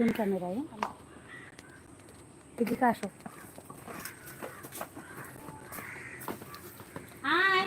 दोन कॅमेरा आहे किती का असो हाय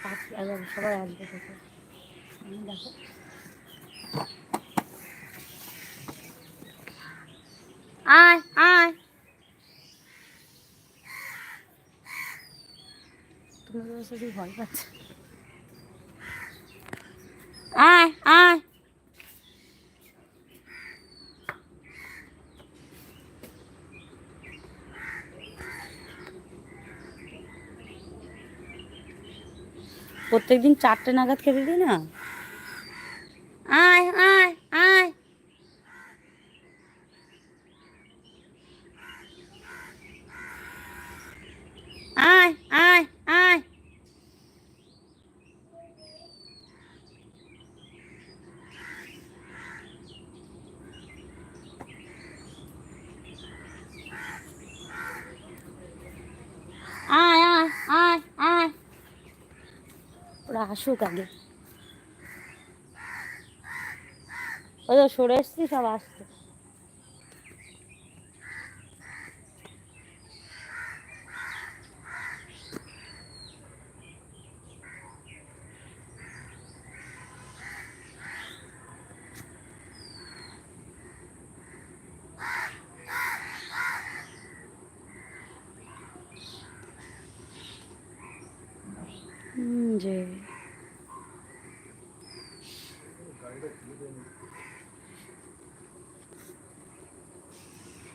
পাখি সবাই আসবে দেখো আমি দেখো আয় আয় তুমি ভয় পাচ্ছ। আয় আয় প্রত্যেকদিন চারটে নাগাদ খেতে দিই না? আসুক আগে। ওই তো সরে এসছি সব আসছে। হুম,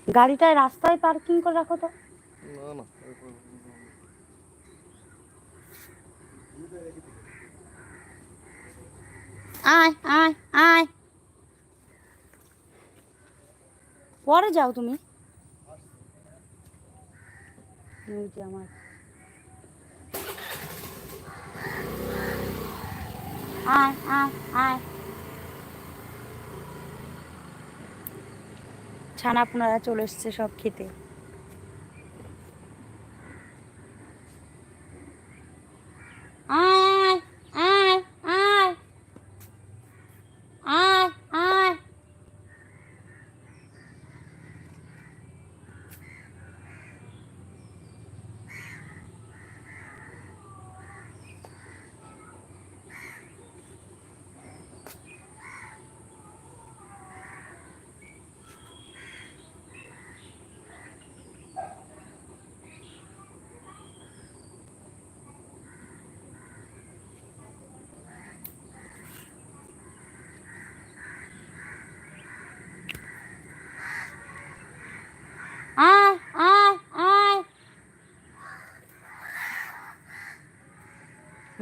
যে গাড়িটায় রাস্তায় পার্কিং করে রাখো তো। না না আয় আয় আয়। পরে যাও তুমি। আমার। আয় আয় আয়। ছানা আপনারা চলে এসছে সব খেতে।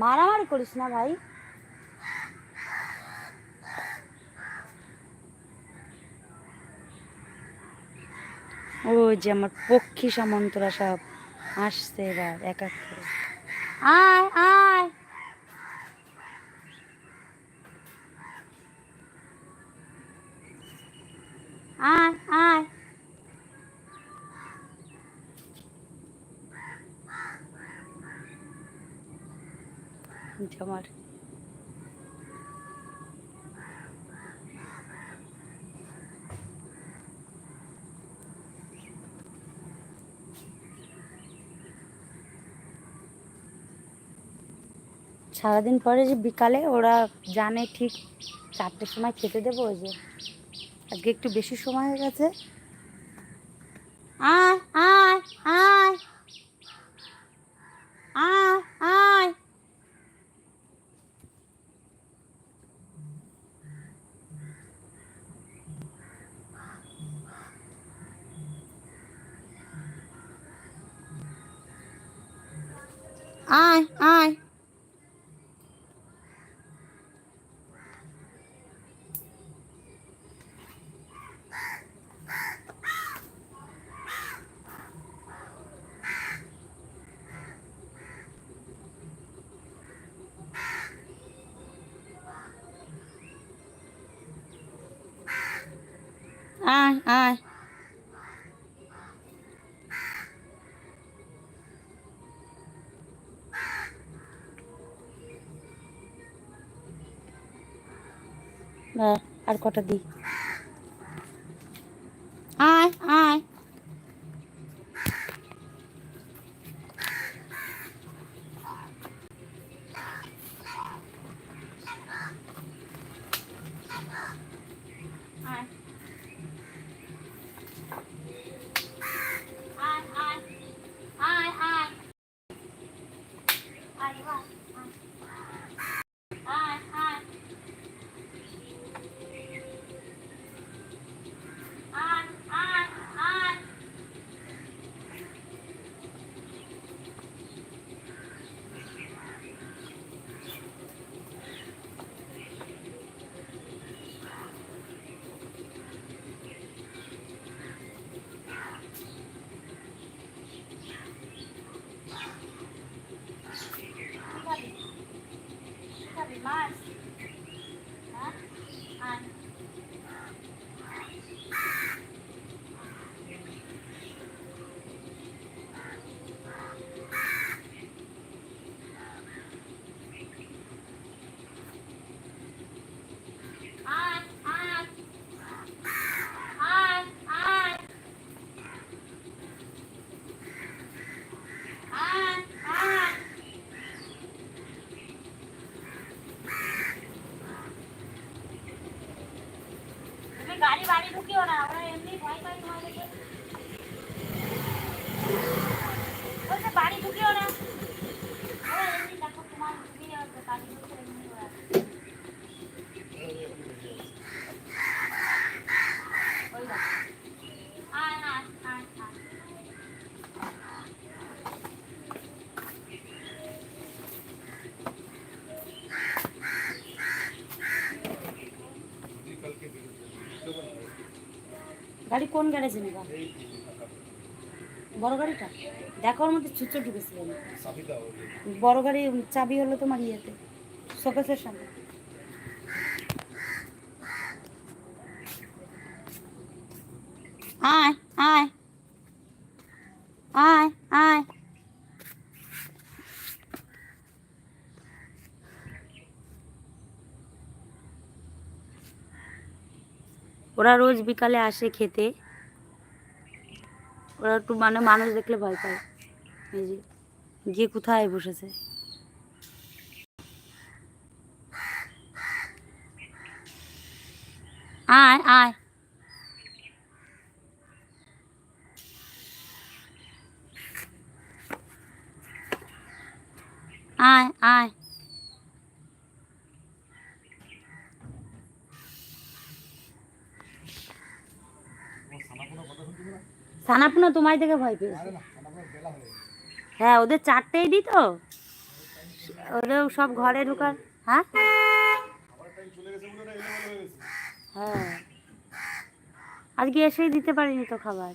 মারামারি করিস না ভাই। ও যে আমার পক্ষী সামন্তরা সব আসছে এবার এক এক করে। আয় আয় আয় আয় যে আমার। সারাদিন পরে যে বিকালে ওরা জানে ঠিক চারটের সময় খেতে দেবো ওই যে। আজকে একটু বেশি সময় হয়ে গেছে। আয় আয় আয় আয় আয় আয় আয়। আর কটা দিই? 一块一 ঢুকিও না আমরা এমনি ভয় পায় তোমার বলছে বাড়ি ঢুকিও না ওরা এমনি দেখো তোমার ঢুকিয়ে গাড়ি ঢুকে এমনি ওরা ওই দেখো আয় আয় আয় আয় গাড়ি কোন গ্যারেজে নেবা? বড় গাড়িটা? দেখো, ওর মধ্যে ছুচো ঢুকেছিল। বড় গাড়ি চাবি হলো তোমার ইয়েতে, শোকেসের সামনে। আয় আয়। আয় আয়। ওরা রোজ বিকালে আসে খেতে। ওরা একটু মানে মানুষ দেখলে ভয় পায়। এই যে, গিয়ে কোথায় বসেছে? আয় আয়। আয় আয়। সানাপুনা তোমায় দেখে ভয় পেয়েছে। হ্যাঁ ওদের চারটেই দিত ওদের সব ঘরে ঢোকার হ্যাঁ? হ্যাঁ। আজকে এসেই দিতে পারিনি তো খাবার।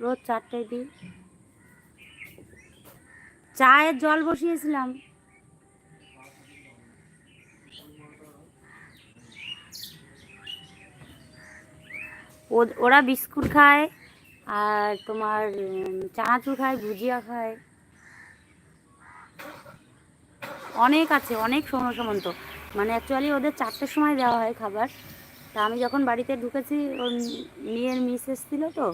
রোজ চারটেই দিই। চায়ের জল বসিয়েছিলাম। ওরা বিস্কুট খায় আর তোমার চানাচুর খায়, ভুজিয়া খায়। অনেক আছে, অনেক সময় সমান তো মানে অ্যাকচুয়ালি ওদের চারটের সময় দেওয়া হয় খাবার। তা আমি যখন বাড়িতে ঢুকেছি, ওর মেয়ের মিস এসেছিল তো,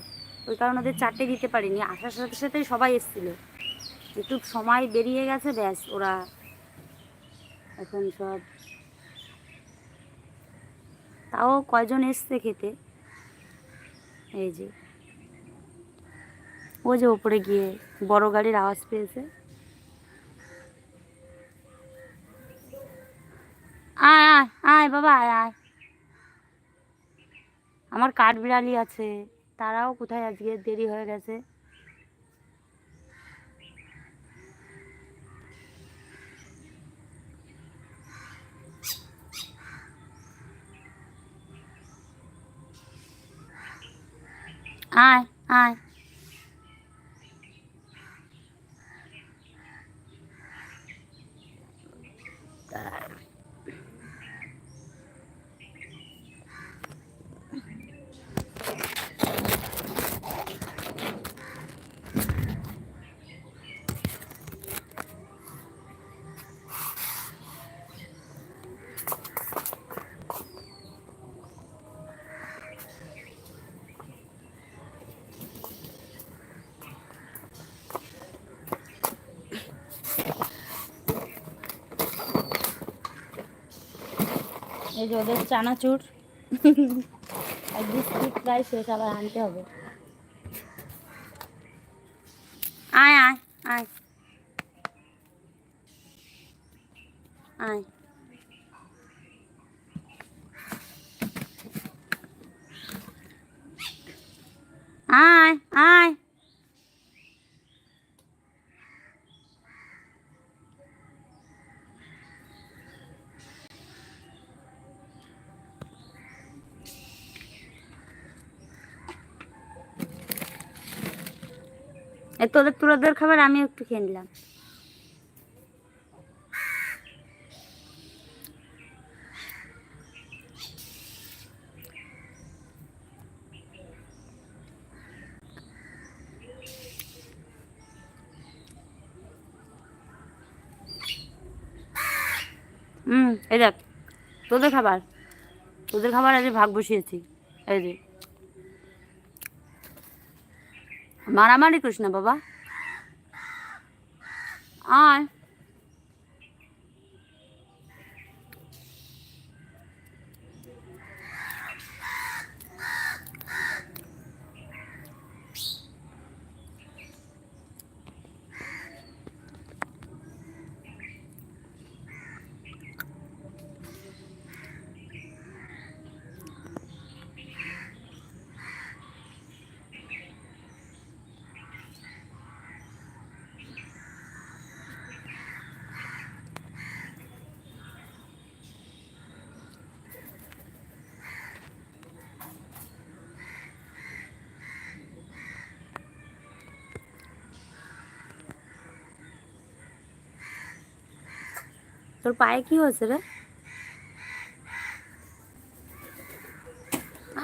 ওই কারণে ওদের চারটে দিতে পারিনি। আসার সাথে সাথে সবাই এসেছিল। একটু সময় বেরিয়ে গেছে, ব্যাস, ওরা এখন সব তাও কয়জন এসছে খেতে? এই যে। ও যে ওপরে গিয়ে বড় গাড়ির আওয়াজ পেয়েছে। আয় আয় আয় বাবা, আয় আয়। আমার কাঠ বিড়ালি আছে। তারাও কোথায় আজকে? দেরি হয়ে গেছে। আয় আয়। এই যে ওদের চানাচুর। আর বিস্কুট প্রায় শেষ, আবার আনতে হবে। আয় আয় আয়। আয়। আয় আয়। তোদের তোদের খাবার আমি একটু খেয়ে নিলাম। হুম এই দেখ, তোদের খাবার। তোদের খাবার আজ ভাগ বসিয়েছি। এই যে মারামারি করিস না বাবা। আয়। তোর পায়ে কি হয়েছে রে?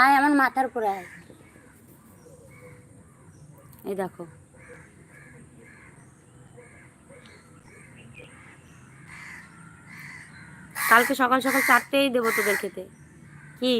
আয় আমার মাথার উপরে আয়। এই দেখো। কালকে সকাল সকাল চারটেই দেবো তোদের খেতে। কি?